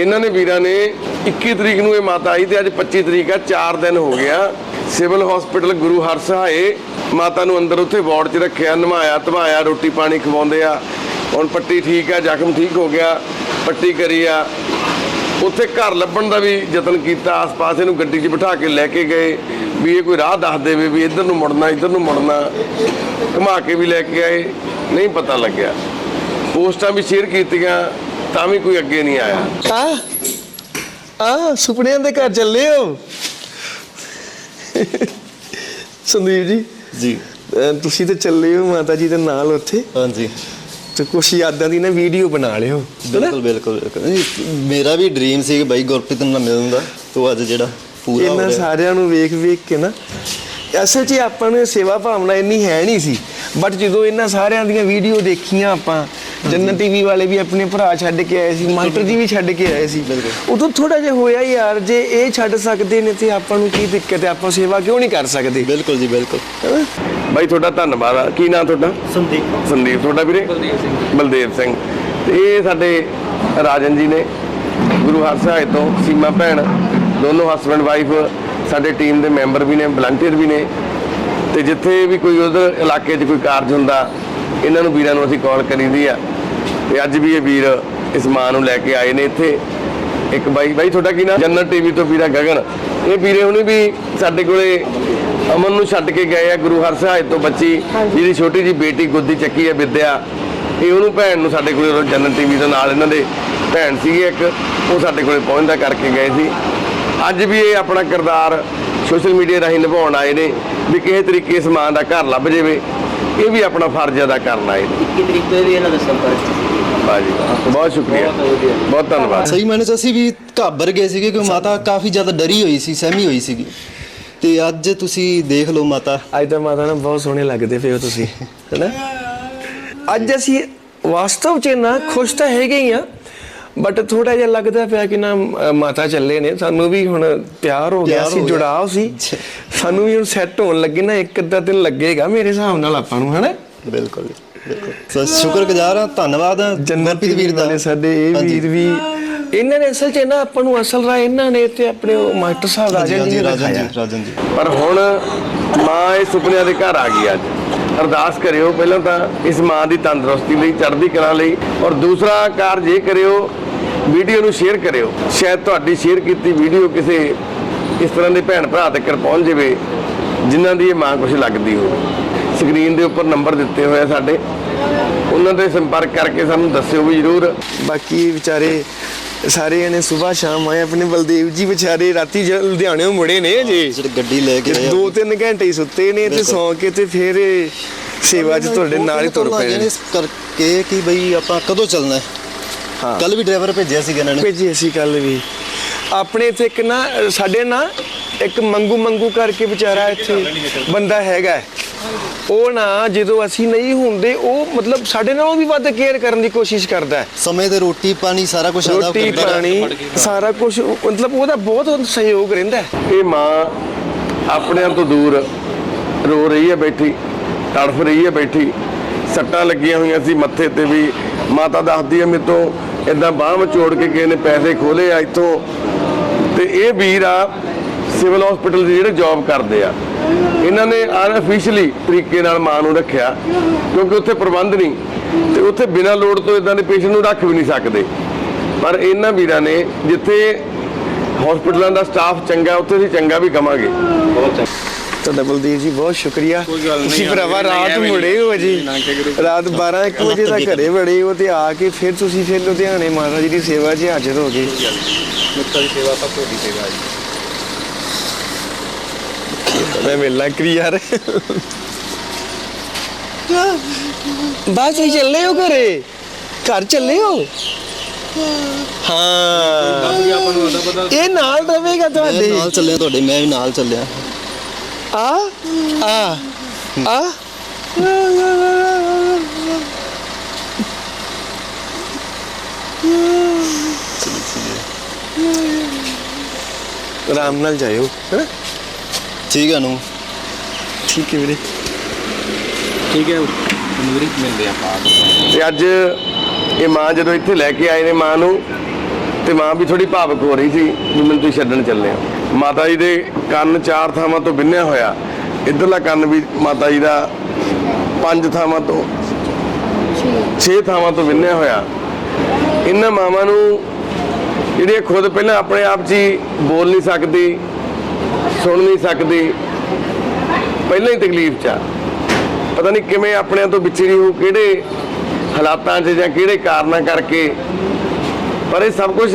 ਇਹਨਾਂ ਨੇ ਵੀਰਾਂ ਨੇ 21 ਤਰੀਕ ਨੂੰ ਇਹ ਮਾਤਾ ਆਈ ਤੇ ਅੱਜ 25 ਤਰੀਕ ਆ 4 ਦਿਨ ਹੋ ਗਿਆ ਸਿਵਲ ਹਸਪੀਟਲ ਗੁਰੂ ਹਰਸਹਾਏ ਮਾਤਾ ਨੂੰ ਅੰਦਰ ਉੱਥੇ ਵਾਰਡ 'ਚ ਰੱਖਿਆ ਨਮਾਇਆ ਧਵਾਇਆ, ਰੋਟੀ ਪਾਣੀ ਖਵਾਉਂਦੇ ਆ। ਹੁਣ ਪੱਟੀ ਠੀਕ ਆ, ਜ਼ਖਮ ਠੀਕ ਹੋ ਗਿਆ, ਪੱਟੀ ਕਰੀ ਆ। ਉੱਥੇ ਘਰ ਲੱਭਣ ਦਾ ਵੀ ਯਤਨ ਕੀਤਾ, ਆਸ-ਪਾਸ ਇਹਨੂੰ ਗੱਡੀ 'ਚ ਬਿਠਾ ਕੇ ਲੈ ਕੇ ਗਏ ਵੀ ਇਹ ਕੋਈ ਰਾਹ ਦੱਸ ਦੇਵੇ ਵੀ ਇੱਧਰ ਨੂੰ ਮੁੜਨਾ, ਇੱਧਰ ਨੂੰ ਮੁੜਨਾ। ਘੁਮਾ ਕੇ ਵੀ ਲੈ ਕੇ ਆਏ, ਨਹੀਂ ਪਤਾ ਲੱਗਿਆ। ਪੋਸਟਾਂ ਵੀ ਸ਼ੇਅਰ ਕੀਤੀਆਂ ਤਾਂ ਵੀ ਕੋਈ ਅੱਗੇ ਨਹੀਂ ਆਇਆ। ਆ ਆ ਸੁਪਨਿਆਂ ਦੇ ਘਰ ਚੱਲੇ ਹੋ। ਸੰਦੀਪ ਜੀ ਜੀ। ਤੁਸੀਂ ਤੇ ਚੱਲੇ ਹੋ ਮਾਤਾ ਜੀ ਦੇ ਨਾਲ ਉੱਥੇ। ਹਾਂਜੀ। ਤੇ ਕੁਛ ਯਾਦਾਂ ਦੀ ਨਾ ਵੀਡੀਓ ਬਣਾ ਲਿਓ। ਬਿਲਕੁਲ ਬਿਲਕੁਲ ਮੇਰਾ ਵੀ ਡ੍ਰੀਮ ਸੀ ਕਿ ਬਾਈ ਗੁਰਪ੍ਰੀਤ ਨਾਲ ਮਿਲਣ ਦਾ ਤੋ ਅੱਜ ਜਿਹੜਾ ਪੂਰਾ ਹੋ ਇਹਨਾਂ ਰਿਹਾ। ਸਾਰਿਆਂ ਨੂੰ ਵੇਖ ਵੇਖ ਕੇ ਨਾ ਅਸਲ 'ਚ ਆਪਾਂ ਨੂੰ ਸੇਵਾ ਭਾਵਨਾ ਇੰਨੀ ਹੈ ਨਹੀਂ ਸੀ। ਬਟ ਜਦੋਂ ਇਹਨਾਂ ਸਾਰਿਆਂ ਦੀਆਂ ਵੀਡੀਓ ਦੇਖੀਆਂ ਆਪਾਂ ਜੰਨਤ ਟੀਵੀ ਵਾਲੇ ਵੀ ਆਪਣੇ ਭਰਾ ਛੱਡ ਕੇ ਆਏ ਸੀ ਮਾਸਟਰ ਜੀ ਵੀ ਛੱਡ ਕੇ ਆਏ ਸੀ। ਬਿਲਕੁਲ। ਉਦੋਂ ਥੋੜਾ ਜਿਹਾ ਹੋਇਆ ਯਾਰ ਜੇ ਇਹ ਛੱਡ ਸਕਦੇ ਨੇ ਤੇ ਆਪਾਂ ਨੂੰ ਕੀ ਦਿੱਕਤ ਹੈ? ਆਪਾਂ ਸੇਵਾ ਕਿਉਂ ਨਹੀਂ ਕਰ ਸਕਦੇ? ਬਿਲਕੁਲ ਜੀ ਬਿਲਕੁਲ? ਬਾਈ ਤੁਹਾਡਾ ਧੰਨਵਾਦ ਆ। ਕੀ ਨਾਂ ਤੁਹਾਡਾ? ਸੰਦੀਪ ਸੰਦੀਪ ਤੁਹਾਡਾ ਵੀਰੇ? ਬਲਦੇਵ ਸਿੰਘ ਬਲਦੇਵ ਸਿੰਘ। ਤੇ ਇਹ ਸਾਡੇ ਰਾਜਨ ਜੀ ਨੇ ਗੁਰੂ ਹਰਸਹਾਏ ਤੋਂ ਸੀਮਾ ਭੈਣ ਦੋਨੋਂ ਹਸਬੰਡ ਵਾਈਫ ਸਾਡੇ ਟੀਮ ਦੇ ਮੈਂਬਰ ਵੀ ਨੇ ਵਲੰਟੀਅਰ ਵੀ ਨੇ। ਤੇ ਜਿੱਥੇ ਵੀ ਕੋਈ ਉਧਰ ਇਲਾਕੇ 'ਚ ਕੋਈ ਕਾਰਜ ਹੁੰਦਾ ਇਹਨਾਂ ਨੂੰ ਵੀਰਾਂ ਨੂੰ ਅਸੀਂ ਕਾਲ ਕਰੀਦੀ ਆ। ਤੇ ਅੱਜ ਵੀ ਇਹ ਵੀਰ ਇਸ ਮਾਂ ਨੂੰ ਲੈ ਕੇ ਆਏ ਨੇ ਇੱਥੇ। ਇੱਕ ਬਾਈ ਬਾਈ ਤੁਹਾਡਾ ਕੀ ਨਾਮ ਜੰਨਤ ਟੀਵੀ ਤੋਂ ਵੀਰਾ ਗਗਨ। ਇਹ ਵੀਰੇ ਹੁਣੇ ਵੀ ਸਾਡੇ ਕੋਲੇ ਅਮਨ ਨੂੰ ਛੱਡ ਕੇ ਗਏ ਆ ਗੁਰੂ ਹਰਸਹਾਏ ਤੋਂ ਬੱਚੀ। ਜਿਹਦੀ ਛੋਟੀ ਜੀ ਬੇਟੀ ਗੋਦੀ ਚੱਕੀ ਹੈ ਵਿਦਿਆ। ਇਹ ਉਹਨੂੰ ਭੈਣ ਨੂੰ ਸਾਡੇ ਕੋਲੇ ਉਦੋਂ ਜੰਨਤ ਟੀਵੀ ਦੇ ਨਾਲ ਇਹਨਾਂ ਦੇ ਭੈਣ ਸੀਗੇ ਇੱਕ। ਉਹ ਸਾਡੇ ਕੋਲੇ ਪਹੁੰਚਦਾ ਕਰਕੇ ਗਏ ਸੀ। ਅੱਜ ਵੀ ਇਹ ਆਪਣਾ ਕਿਰਦਾਰ ਸੋਸ਼ਲ ਮੀਡੀਆ ਰਾਹੀਂ ਨਿਭਾਉਣ ਆਏ ਨੇ ਵੀ ਕਿਸੇ ਤਰੀਕੇ ਇਸ ਮਾਂ ਦਾ ਘਰ ਲੱਭ ਜਾਵੇ। ਇਹ ਵੀ ਆਪਣਾ ਫਰਜ਼ ਅਦਾ ਕਰਨ ਆਏ ਨੇ 21 ਤਰੀਕ ਤੋਂ ਵੀ ਇਹਨਾਂ ਦਾ ਸੰਪਰਕ ਬਾਜੀ ਬਹੁਤ ਸ਼ੁਕਰੀਆ। ਬਹੁਤ ਧੰਨਵਾਦ। ਸਹੀ ਮਾਇਨੇ ਚ ਅਸੀਂ ਵੀ ਘਾਬਰ ਗਏ ਸੀਗੇ ਕਿ ਮਾਤਾ ਕਾਫੀ ਜ਼ਿਆਦਾ ਡਰੀ ਹੋਈ ਸੀ ਸਹਿਮੀ ਹੋਈ ਸੀਗੀ। ਤੇ ਅੱਜ ਤੁਸੀਂ ਦੇਖ ਲਓ ਮਾਤਾ। ਅੱਜ ਤਾਂ ਮਾਤਾ ਨਾਲ ਬਹੁਤ ਸੋਹਣੇ ਲੱਗਦੇ ਪਏ ਹੋ ਤੁਸੀਂ ਹੈਨਾ ਅੱਜ ਅਸੀਂ ਵਾਸਤਵ 'ਚ ਨਾ ਖੁਸ਼ ਤਾਂ ਹੈਗੇ ਹੀ ਆ ਬਟ ਥੋੜਾ ਜਿਹਾ ਲੱਗਦਾ ਪਿਆ ਕਿ ਨਾ ਅ, ਮਾਤਾ ਚੱਲੇ ਨੇ। ਸਾਨੂੰ ਵੀ ਹੁਣ ਪਿਆਰ ਹੋ ਗਿਆ ਪਿਆਰ ਸੀ ਹੋ ਗਿਆ। ਸੀ। ਸਾਨੂੰ ਵੀ ਹੁਣ ਸੈੱਟ ਹੋਣ ਲੱਗੇ ਨਾ ਇੱਕ ਅੱਧਾ ਦਿਨ ਲੱਗੇਗਾ ਮੇਰੇ ਹਿਸਾਬ ਨਾਲ ਆਪਾਂ ਨੂੰ ਹੈਨਾ? ਬਿਲਕੁਲ ਬਿਲਕੁਲ। ਸੋ ਸ਼ੁਕਰਗੁਜ਼ਾਰ ਹਾਂ ਧੰਨਵਾਦ ਗੁਰਪ੍ਰੀਤ ਵੀਰ ਵਾਲੇ ਸਾਡੇ ਇਹ। ਵੀਰ ਵੀ ਇਹਨਾਂ ਨੇ ਅਸਲ 'ਚ ਨਾ ਆਪਾਂ ਨੂੰ ਅਸਲ ਰਾਹ ਇਹਨਾਂ ਨੇ ਤੇ ਆਪਣੇ ਉਹ ਮਾਸਟਰ ਸਾਹਿਬ ਰਾਜਨ ਜੀ ਨੇ ਰਾਜਨ ਦਿਖਾਇਆ। ਜੀ ਰਾਜਨ ਜੀ। ਪਰ ਹੁਣ ਮਾਂ ਇਹ ਸੁਪਨਿਆਂ ਦੇ ਘਰ ਆ ਗਈ ਅੱਜ। ਅਰਦਾਸ ਕਰਿਓ ਪਹਿਲਾਂ ਤਾਂ ਇਸ ਮਾਂ ਦੀ ਤੰਦਰੁਸਤੀ ਲਈ ਚੜ੍ਹਦੀ ਕਲਾ ਲਈ। ਔਰ ਦੂਸਰਾ ਕਾਰਜ ਇਹ ਕਰਿਓ ਵੀਡੀਓ ਨੂੰ ਸ਼ੇਅਰ ਕਰਿਓ। ਸ਼ਾਇਦ ਤੁਹਾਡੀ ਸ਼ੇਅਰ ਕੀਤੀ ਵੀਡੀਓ ਕਿਸੇ ਇਸ ਤਰ੍ਹਾਂ ਦੇ ਭੈਣ ਭਰਾ ਤੱਕ ਪਹੁੰਚ ਜਾਵੇ ਜਿਨ੍ਹਾਂ ਦੀ ਇਹ ਮਾਂ ਕੁਝ ਲੱਗਦੀ ਹੋਵੇ। ਸਕਰੀਨ ਦੇ ਉੱਪਰ ਨੰਬਰ ਦਿੱਤੇ ਹੋਏ ਆ ਸਾਡੇ। ਉਹਨਾਂ ਦੇ ਸੰਪਰਕ ਕਰਕੇ ਸਾਨੂੰ ਦੱਸਿਓ ਵੀ ਜ਼ਰੂਰ। ਬਾਕੀ ਵਿਚਾਰੇ ਸਾਰੇ ਜਣੇ ਸਵੇਰ ਸ਼ਾਮ ਆਏ ਆਪਣੇ ਬਲਦੇਵ ਜੀ ਵਿਚਾਰੇ ਰਾਤੀ ਜ- ਲੁਧਿਆਣਿਓਂ ਮੁੜੇ ਨੇ ਜੀ ਜਿਹੜੇ ਗੱਡੀ ਲੈ ਕੇ ਆਏ ਆ। ਦੋ ਤਿੰਨ ਘੰਟੇ ਹੀ ਸੁੱਤੇ ਨੇ ਤੇ। ਸੌਂ ਕੇ ਤੇ ਫਿਰ ਇਹ ਸੇਵਾ 'ਚ ਤੁਹਾਡੇ ਨਾਲ ਹੀ ਤੁਰ ਪਏ ਨੇ। ਇਸ ਕਰਕੇ ਕਿ ਬਈ ਆਪਾਂ ਕਦੋਂ ਚੱਲਣਾ ਹਾਂ? ਕੱਲ ਵੀ ਡਰਾਈਵਰ ਭੇਜਿਆ ਸੀਗਾ ਇਹਨਾਂ ਨੇ? ਭੇਜੀ ਅਸੀਂ ਕੱਲ ਵੀ। ਆਪਣੇ ਇੱਥੇ ਇੱਕ ਨਾ ਸਾਡੇ ਨਾ ਇੱਕ ਮੰਗੂ ਮੰਗੂ ਕਰਕੇ ਵਿਚਾਰਾ ਇੱਥੇ ਬੰਦਾ ਹੈਗਾ ਹੈ। ਉਹ ਨਾ ਜਦੋਂ ਅਸੀਂ ਨਹੀਂ ਹੁੰਦੇ ਉਹ ਮਤਲਬ ਸਾਡੇ ਨਾਲੋਂ ਵੀ ਵੱਧ ਕੇਅਰ ਕਰਨ ਦੀ ਕੋਸ਼ਿਸ਼ ਕਰਦਾ ਹੈ। ਸਮੇਂ ਤੇ ਰੋਟੀ ਪਾਣੀ ਸਾਰਾ ਕੁਝ ਆਦਾ ਰੋਟੀ ਪਾਣੀ ਸਾਰਾ ਕੁਝ ਮਤਲਬ ਉਹਦਾ ਬਹੁਤ ਸਹਿਯੋਗ ਰਹਿੰਦਾ ਹੈ। ਇਹ ਮਾਂ ਆਪਣਿਆਂ ਤੋਂ ਦੂਰ ਰੋ ਰਹੀ ਹੈ ਬੈਠੀ ਤੜਫ ਰਹੀ ਹੈ ਬੈਠੀ। ਸੱਟਾਂ ਲੱਗੀਆਂ ਹੋਈਆਂ ਸੀ ਮੱਥੇ ਤੇ ਵੀ। ਮਾਤਾ ਦੱਸਦੀ ਹੈ ਮੇਰੇ ਤੋਂ ਇਦਾਂ ਬਾਹ ਮਚੋੜ ਕੇ ਕਿਸੇ ਨੇ ਪੈਸੇ ਖੋਲੇ ਆ ਇੱਥੋਂ। ਤੇ ਇਹ ਵੀਰ ਆ, ਸਿਵਲ ਹਸਪੀਟਲ ਦੇ ਜਿਹੜੇ ਜੌਬ ਕਰਦੇ ਆ। ਇਹਨਾਂ ਨੇ ਅਨਅਫੀਸ਼ੀਅਲੀ ਤਰੀਕੇ ਨਾਲ ਮਾਂ ਨੂੰ ਰੱਖਿਆ, ਕਿਉਂਕਿ ਉੱਥੇ ਪ੍ਰਬੰਧ ਨਹੀਂ। ਤੇ ਉੱਥੇ ਬਿਨਾਂ ਲੋੜ ਤੋਂ ਇਦਾਂ ਦੇ ਪੇਸ਼ੈਂਟ ਨੂੰ ਰੱਖ ਵੀ ਨਹੀਂ ਸਕਦੇ। ਪਰ ਇਹਨਾਂ ਵੀਰਾਂ ਨੇ ਜਿੱਥੇ ਹਸਪੀਟਲਾਂ ਦਾ ਸਟਾਫ ਚੰਗਾ, ਉੱਥੇ ਅਸੀਂ ਚੰਗਾ ਵੀ ਕਵਾਂਗੇ। ਤੁਹਾਡਾ ਬਲਦੇਵ ਜੀ ਬਹੁਤ ਸ਼ੁਕਰੀਆ। ਤੁਸੀਂ ਭਰਾਵਾ ਰਾਤ ਮੁੜੇ ਹੋ ਜੀ। ਰਾਤ 12 1 ਵਜੇ ਤੱਕ ਘਰੇ ਵੜੇ ਹੋ ਤੇ ਆ ਕੇ ਫਿਰ ਤੁਸੀਂ ਫਿਰ ਲੁਧਿਆਣੇ ਮਾਤਾ ਜੀ ਦੀ ਸੇਵਾ 'ਚ ਹਾਜ਼ਰ ਹੋ ਗਏ। ਮਿੱਤਰ ਦੀ ਸੇਵਾ ਸਭ ਤੋਂ ਵੱਡੀ ਸੇਵਾ ਹੈ। ਮੈਂ ਮਿਲਣਾ ਕਰੀ ਯਾਰ? ਬਾਅਦ ਹੀ ਚੱਲੇ ਹੋ ਘਰੇ? ਘਰ ਚੱਲੇ ਹੋ? ਹਾਂ। ਇਹ ਨਾਲ ਰਵੇਗਾ ਤੁਹਾਡੇ। ਨਾਲ ਚੱਲਿਆ ਤੁਹਾਡੇ ਮੈਂ ਵੀ ਨਾਲ ਚੱਲਿਆ। ਆ? ਆ। ਆ। ਆਰਾਮ ਨਾਲ ਜਾਇਓ ਹੈਂ? ਠੀਕ ਹੈ ਨੂੰ ਠੀਕ ਹੈ ਵੀਰੇ। ਠੀਕ ਹੈ ਮਨੂਰੀ ਮਿਲਦੇ ਆਪਾਂ। ਤੇ ਅੱਜ ਇਹ ਮਾਂ ਜਦੋਂ ਇੱਥੇ ਲੈ ਕੇ ਆਏ ਨੇ ਮਾਂ ਨੂੰ ਤੇ ਮਾਂ ਵੀ ਥੋੜੀ ਭਾਵਕ ਹੋ ਰਹੀ ਸੀ ਵੀ ਮੈਨੂੰ ਤੁਸੀਂ ਛੱਡਣ ਚੱਲੇ ਹੋ। ਮਾਤਾ ਜੀ ਦੇ ਕੰਨ ਚਾਰ ਥਾਵਾਂ ਤੋਂ ਬਿੰਨਿਆ ਹੋਇਆ। ਇਧਰਲਾ ਕੰਨ ਵੀ ਮਾਤਾ ਜੀ ਦਾ ਪੰਜ ਥਾਵਾਂ ਤੋਂ, ਛੇ ਥਾਵਾਂ ਤੋਂ ਬਿੰਨਿਆ ਹੋਇਆ। ਇਹਨਾਂ ਮਾਵਾਂ ਨੂੰ ਜਿਹੜੀਆਂ ਖੁਦ ਪਹਿਲਾਂ ਆਪਣੇ ਆਪ 'ਚ ਹੀ ਬੋਲ ਨਹੀਂ ਸਕਦੀ, ਸੁਣ ਨਹੀਂ ਸਕਦੀ, ਪਹਿਲਾਂ ਹੀ ਤਕਲੀਫ 'ਚ ਆ। ਪਤਾ ਨਹੀਂ ਕਿਵੇਂ ਆਪਣਿਆਂ ਤੋਂ ਵਿਛੜੀ ਹੋ ਕਿਹੜੇ ਹਾਲਾਤਾਂ 'ਚ ਜਾਂ ਕਿਹੜੇ ਕਾਰਨਾਂ ਕਰਕੇ ਪਰ ਇਹ ਸਭ ਕੁਝ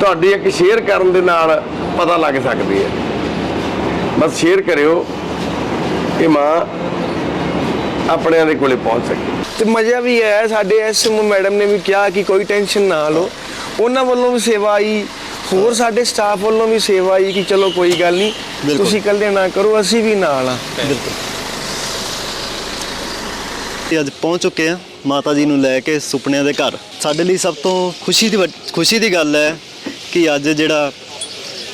ਤੁਹਾਡੀ ਇੱਕ ਸ਼ੇਅਰ ਕਰਨ ਦੇ ਨਾਲ ਪਤਾ ਲੱਗ ਸਕਦੀ ਹੈ। ਬਸ ਸ਼ੇਅਰ ਕਰਿਓ ਇਹ ਮਾਂ ਆਪਣਿਆਂ ਦੇ ਕੋਲੇ ਪਹੁੰਚ ਸਕੇ। ਤੇ ਮਜ਼ਾ ਵੀ ਹੈ ਸਾਡੇ ਐਸਐਮਓ ਮੈਡਮ ਨੇ ਵੀ ਕਿਹਾ ਕਿ ਕੋਈ ਟੈਨਸ਼ਨ ਨਾ ਲਓ। ਉਹਨਾਂ ਵੱਲੋਂ ਵੀ ਸੇਵਾ ਆਈ ਹੋਰ ਸਾਡੇ ਸਟਾਫ ਵੱਲੋਂ ਵੀ ਸੇਵਾ ਆਈ ਕਿ ਚਲੋ ਕੋਈ ਗੱਲ ਨਹੀਂ। ਤੁਸੀਂ ਇਕੱਲੇ ਨਾ ਕਰੋ ਅਸੀਂ ਵੀ ਨਾਲ ਆ ਬਿਲਕੁਲ। ਤੇ ਅੱਜ ਪਹੁੰਚ ਚੁੱਕੇ ਆ ਮਾਤਾ ਜੀ ਨੂੰ ਲੈ ਕੇ ਸੁਪਨਿਆਂ ਦੇ ਘਰ। ਸਾਡੇ ਲਈ ਸਭ ਤੋਂ ਖੁਸ਼ੀ ਦੀ ਵੱਡ- ਖੁਸ਼ੀ ਦੀ ਗੱਲ ਹੈ ਕਿ ਅੱਜ ਜਿਹੜਾ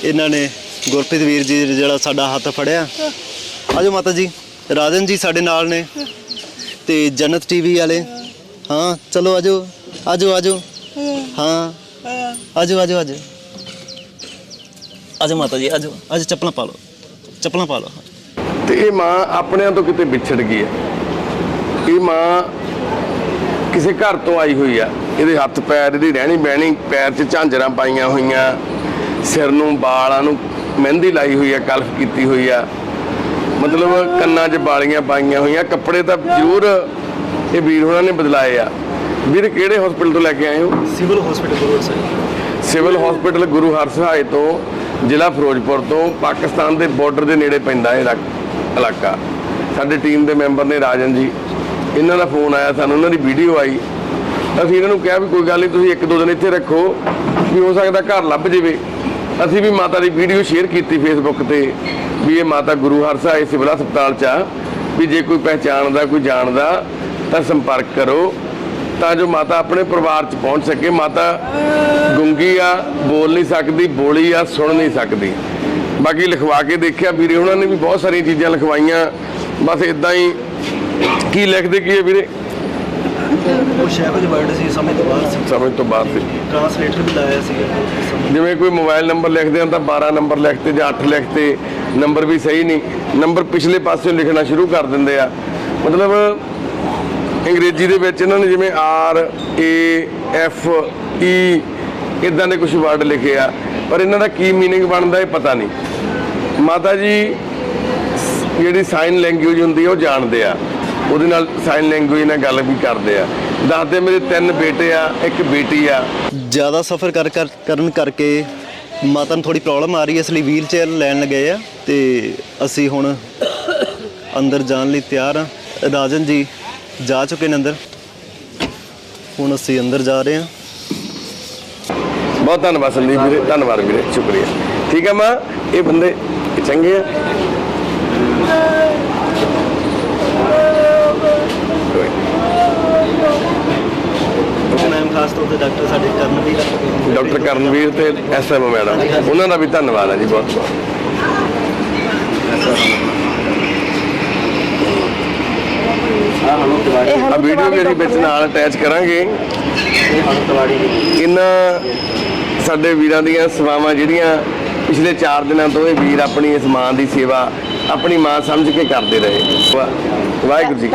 ਇਹਨਾਂ ਨੇ ਗੁਰਪ੍ਰੀਤ ਵੀਰ ਜੀ ਜਿਹੜਾ ਸਾਡਾ ਹੱਥ ਫੜਿਆ। ਆਜੋ ਮਾਤਾ ਜੀ, ਰਾਜਨ ਜੀ ਸਾਡੇ ਨਾਲ ਨੇ ਤੇ ਜਨਤ ਟੀਵੀ ਵਾਲੇ। ਹਾਂ, ਚਲੋ ਆਜੋ ਆਜੋ ਆਜੋ। ਹਾਂ, ਆਜੋ ਆਜੋ ਆਜੋ। ਆਜੋ ਮਾਤਾ ਜੀ, ਆਜੋ ਆਜੋ, ਚੱਪਲਾਂ ਪਾ ਲਓ, ਚੱਪਲਾਂ ਪਾ ਲਓ। ਤੇ ਇਹ ਮਾਂ ਆਪਣਿਆਂ ਤੋਂ ਕਿਤੇ ਵਿਛੜ ਗਈ ਹੈ। ਇਹ ਮਾਂ ਕਿਸੇ ਘਰ ਤੋਂ ਆਈ ਹੋਈ ਆ। ਇਹਦੇ ਹੱਥ ਪੈਰ ਇਹਦੀ ਰਹਿਣੀ ਬਹਿਣੀ ਪੈਰ 'ਚ ਝਾਂਜਰਾਂ ਪਾਈਆਂ ਹੋਈਆਂ ਸਿਰ ਨੂੰ ਵਾਲਾਂ ਨੂੰ ਮਹਿੰਦੀ ਲਾਈ ਹੋਈ ਆ ਕਲਫ ਕੀਤੀ ਹੋਈ ਆ। ਮਤਲਬ ਕੰਨਾਂ 'ਚ ਬਾਲੀਆਂ ਪਾਈਆਂ ਹੋਈਆਂ। ਕੱਪੜੇ ਤਾਂ ਜ਼ਰੂਰ ਇਹ ਵੀਰ ਹੋਣਾ ਨੇ ਬਦਲਾਏ ਆ। ਵੀਰ ਕਿਹੜੇ ਹਸਪੀਟਲ ਤੋਂ ਲੈ ਕੇ ਆਏ ਹੋ? Civil hospital Guru Sahib. Civil hospital Guru Harsahai ਤੋਂ ਜ਼ਿਲ੍ਹਾ ਫਿਰੋਜ਼ਪੁਰ ਤੋਂ ਪਾਕਿਸਤਾਨ ਦੇ ਬਾਰਡਰ ਦੇ ਨੇੜੇ ਪੈਂਦਾ ਇਹ ਇਲਾਕਾ। ਸਾਡੇ ਟੀਮ ਦੇ ਮੈਂਬਰ ਨੇ ਰਾਜਨ ਜੀ ਇਹਨਾਂ ਦਾ ਫੋਨ ਆਇਆ ਸਾਨੂੰ, ਉਹਨਾਂ ਦੀ ਵੀਡੀਓ ਆਈ। ਅਸੀਂ ਇਹਨਾਂ ਨੂੰ ਕਿਹਾ ਵੀ ਕੋਈ ਗੱਲ ਨਹੀਂ, ਤੁਸੀਂ ਇੱਕ ਦੋ ਦਿਨ ਇੱਥੇ ਰੱਖੋ, ਵੀ ਹੋ ਸਕਦਾ ਘਰ ਲੱਭ ਜਾਵੇ। ਅਸੀਂ ਵੀ ਮਾਤਾ ਦੀ ਵੀਡੀਓ ਸ਼ੇਅਰ ਕੀਤੀ ਫੇਸਬੁੱਕ ਤੇ, ਵੀ ਇਹ ਮਾਤਾ ਗੁਰੂ ਹਰਸਹਾਏ ਸਿਵਲ ਹਸਪਤਾਲ ਚ ਆ, ਵੀ ਜੇ ਕੋਈ ਪਹਿਚਾਣਦਾ, ਕੋਈ ਜਾਣਦਾ, ਤਾਂ ਸੰਪਰਕ ਕਰੋ, ਤਾਂ ਜੋ ਮਾਤਾ ਆਪਣੇ ਪਰਿਵਾਰ ਚ ਪਹੁੰਚ ਸਕੇ। ਮਾਤਾ ਗੁੰਗੀ ਆ, ਬੋਲ ਨਹੀਂ ਸਕਦੀ, ਬੋਲੀ ਆ, ਸੁਣ ਨਹੀਂ ਸਕਦੀ। ਬਾਕੀ ਲਿਖਵਾ ਕੇ ਦੇਖਿਆ ਵੀਰੇ, ਉਹਨਾਂ ਨੇ ਵੀ ਬਹੁਤ ਸਾਰੀਆਂ ਚੀਜ਼ਾਂ ਲਿਖਵਾਈਆਂ। ਬਸ ਇਦਾਂ ਹੀ ਕੀ ਲਿਖਦੇ ਕੀ ਹੈ ਵੀਰੇ ਉਹ ਸ਼ਾਇਦ ਵਰਡ ਸੀ ਸਮੇਂ ਤੋਂ ਬਾਅਦ ਸੀ ਸਮਝ ਤੋਂ ਬਾਅਦ ਸੀ ਟ੍ਰਾਂਸਲੇਟਰ ਵੀ ਲਾਇਆ ਸੀ ਜਿਵੇਂ ਕੋਈ ਮੋਬਾਈਲ ਨੰਬਰ ਲਿਖਦੇ ਆ ਤਾਂ 12 ਨੰਬਰ ਲਿਖਤੇ ਜਾਂ 8 ਲਿਖਤੇ ਨੰਬਰ ਵੀ ਸਹੀ ਨਹੀਂ ਨੰਬਰ ਪਿਛਲੇ ਪਾਸਿਓਂ ਲਿਖਣਾ ਸ਼ੁਰੂ ਕਰ ਦਿੰਦੇ ਆ ਮਤਲਬ ਅੰਗਰੇਜ਼ੀ ਦੇ ਵਿੱਚ ਇਹਨਾਂ ਨੇ ਜਿਵੇਂ ਆਰ ਏ ਐਫ ਈ ਇਦਾਂ ਦੇ ਕੁਝ ਵਰਡ ਲਿਖੇ ਆ ਪਰ ਇਹਨਾਂ ਦਾ ਕੀ मीनिंग ਬਣਦਾ ਇਹ ਪਤਾ ਨਹੀਂ ਮਾਤਾ ਜੀ ਜਿਹੜੀ ਸਾਈਨ ਲੈਂਗੁਏਜ ਹੁੰਦੀ ਆ ਉਹ ਜਾਣਦੇ ਆ ਉਹਦੇ ਨਾਲ ਸਾਈਨ ਲੈਂਗੁਏਜ ਨਾਲ ਗੱਲ ਵੀ ਕਰਦੇ ਆ। ਦੱਸਦੇ ਮੇਰੇ ਤਿੰਨ ਬੇਟੇ ਆ ਇੱਕ ਬੇਟੀ ਆ। ਜ਼ਿਆਦਾ ਸਫ਼ਰ ਕਰ ਕਰ ਕਰਨ ਕਰਕੇ ਮਾਤਾ ਨੂੰ ਥੋੜੀ ਪ੍ਰੋਬਲਮ ਆ ਰਹੀ ਹੈ ਇਸ ਲਈ ਵੀਲ ਚੇਅਰ ਲੈਣ ਲਗੇ ਆ ਤੇ ਅਸੀਂ ਹੁਣ ਅੰਦਰ ਜਾਣ ਲਈ ਤਿਆਰ ਆ। ਰਾਜਨ ਜੀ ਜਾ ਚੁੱਕੇ ਨੇ ਅੰਦਰ। ਹੁਣ ਅਸੀਂ ਅੰਦਰ ਜਾ ਰਹੇ ਹਾਂ ਬਹੁਤ ਧੰਨਵਾਦ ਸੰਦੀਪ ਵੀਰੇ ਧੰਨਵਾਦ ਵੀਰੇ ਸ਼ੁਕਰੀਆ। ਠੀਕ ਹੈ ਮਾਂ ਇਹ ਬੰਦੇ ਚੰਗੇ ਆ। ਮੈਮ ਖਾਸ ਤੌਰ ਤੇ ਡਾਕਟਰ ਸਾਡੇ ਕਰਨਵੀਰ ਡਾਕਟਰ ਕਰਨਵੀਰ ਤੇ ਐਸਐਮ ਮੈਡਮ। ਉਹਨਾਂ ਦਾ ਵੀ ਧੰਨਵਾਦ ਹੈ ਜੀ ਬਹੁਤ। ਬਹੁਤ ਆ ਵੀਡੀਓ ਅਸੀਂ ਵਿੱਚ ਨਾਲ ਅਟੈਚ ਕਰਾਂਗੇ। ਇਹਨਾਂ ਸਾਡੇ ਵੀਰਾਂ ਦੀਆਂ ਸੇਵਾਵਾਂ ਜਿਹੜੀਆਂ ਪਿਛਲੇ 4 ਦਿਨਾਂ ਤੋਂ ਇਹ ਵੀਰ ਆਪਣੀ ਇਸ ਮਾਂ ਦੀ ਸੇਵਾ ਆਪਣੀ ਮਾਂ ਸਮਝ ਕੇ ਕਰਦੇ ਰਹੇ। ਵਾਹਿਗੁਰੂ ਜੀ